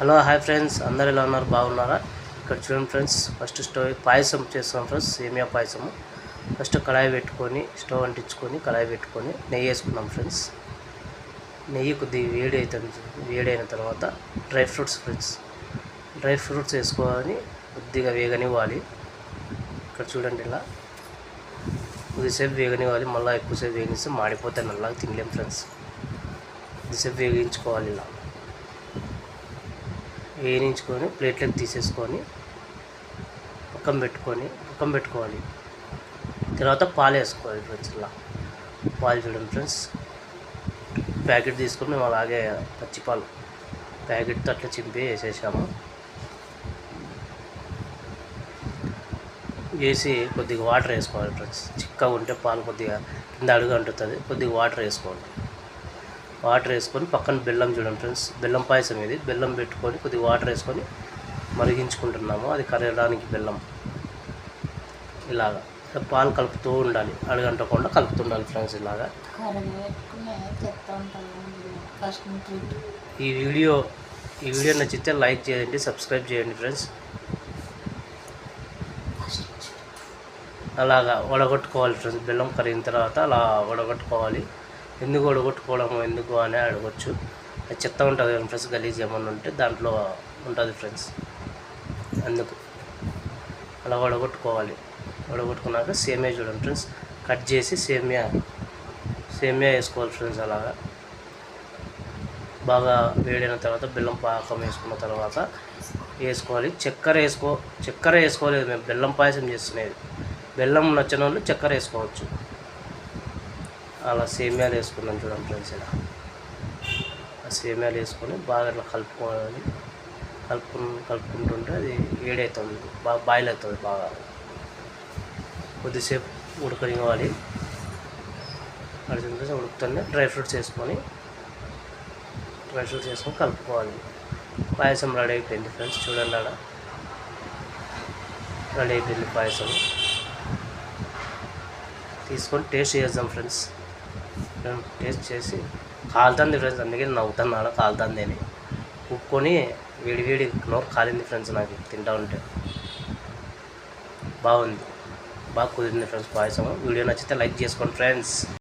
Hello hi friends. అందరు ఎలా ఉన్నారు? బాగున్నారా? ఇక్కడ చూడండి ఫ్రెండ్స్. ఫస్ట్ స్టవ్ పాయసం చేస్తాం ఫ్రెండ్స్. సేమియా పాయసము. ఫస్ట్ కళాయి పెట్టుకొని స్టవ్ అంటించుకొని కళాయి పెట్టుకొని నెయ్యి వేసుకున్నాం ఫ్రెండ్స్. నెయ్యి కొద్దిగా వేడి అవుతుంది వేడి అయిన తర్వాత dry fruits friends. Dry fruits వేసుకొని కొద్దిగా వేగనివ్వాలి. ఇక్కడ చూడండి ఇలా. కొద్దిసేపు వేగనివ్వాలి. మళ్ళీ ఎక్కువసేపు వేగిస్తే మాడిపోతే నల్లగా తినలేం ఫ్రెండ్స్. కొద్దిసేపు వేగించుకోవాలి ఇలా. వేయించుకొని ప్లేట్లోకి తీసేసుకొని పక్కన పెట్టుకొని పక్కన పెట్టుకోవాలి. తర్వాత పాలు వేసుకోవాలి ఫ్రెండ్స్లా పాలు చూడండి ఫ్రెండ్స్. ప్యాకెట్ తీసుకొని మేము అలాగే పచ్చిపాలు ప్యాకెట్తో అట్లా చింపి వేసేసాము. వేసి కొద్దిగా వాటర్ వేసుకోవాలి ఫ్రెండ్స్. చిక్కగా ఉంటే పాలు కొద్దిగా కింద అడుగు అంటుతుంది కొద్దిగా వాటర్ వేసుకోవాలి. వాటర్ వేసుకొని పక్కన బెల్లం చూడండి ఫ్రెండ్స్. బెల్లం పాయసం ఇది. బెల్లం పెట్టుకొని కొద్దిగా వాటర్ వేసుకొని మరిగించుకుంటున్నాము. అది కరగడానికి బెల్లం. ఇలాగా. పాలు కలుపుతూ ఉండాలి. అడగంటకుండా కలుపుతుండాలి ఫ్రెండ్స్ ఇలాగా. ఈ వీడియో ఈ వీడియో నచ్చితే లైక్ చేయండి సబ్స్క్రైబ్ చేయండి ఫ్రెండ్స్. అలాగా వడగొట్టుకోవాలి ఫ్రెండ్స్. బెల్లం కరిగిన తర్వాత అలా వడగొట్టుకోవాలి. ఎందుకు వడగొట్టుకోవడం ఎందుకు అని అడగొచ్చు. చెత్త ఉంటుంది కదా ఫ్రెండ్స్ గలీజ్ ఏమన్నా ఉంటే దాంట్లో ఉంటుంది ఫ్రెండ్స్ అందుకు అలా వడగొట్టుకోవాలి వడగొట్టుకున్నాక సేమియా చూడండి ఫ్రెండ్స్ కట్ చేసి సేమియా సేమియా వేసుకోవాలి ఫ్రెండ్స్ అలాగా. బాగా వేడైన తర్వాత బెల్లం పాకం వేసుకున్న తర్వాత వేసుకోవాలి. చక్కెర వేసుకో చక్కెర వేసుకోలేదు మేము. బెల్లం పాయసం చేస్తున్నది బెల్లం నచ్చిన వాళ్ళు చక్కెర వేసుకోవచ్చు. అలా సేమ్యాలు వేసుకున్నాం చూడండి ఫ్రెండ్స్ ఇలా. ఆ సేమ్యాలు వేసుకొని బాగా ఇట్లా కలుపుకోవాలి. కలుపుకు కలుపుకుంటుంటే అది వేడవుతుంది బాగా బాయిల్ అవుతుంది బాగా. కొద్దిసేపు ఉడకనివ్వాలి. అడిచిన ఉడుకుతుంది డ్రై ఫ్రూట్స్ వేసుకొని డ్రై ఫ్రూట్స్ వేసుకొని కలుపుకోవాలి. పాయసం రెడీ అయిపోయింది ఫ్రెండ్స్ చూడండి ఆడ. రెడీ అయిపోయింది పాయసం. తీసుకొని టేస్ట్ చేద్దాం ఫ్రెండ్స్. టేస్ట్ చేసి కాలుతుంది ఫ్రెండ్స్ అందుకే నవ్వుతున్నాడు కాలుతుంది అని. ఉప్పుకొని వేడి నోరు కాలింది ఫ్రెండ్స్ నాకు తింటా ఉంటే. బాగుంది. బాగా కుదిరింది ఫ్రెండ్స్ పాయసం వీడియో నచ్చితే లైక్ చేసుకోండి ఫ్రెండ్స్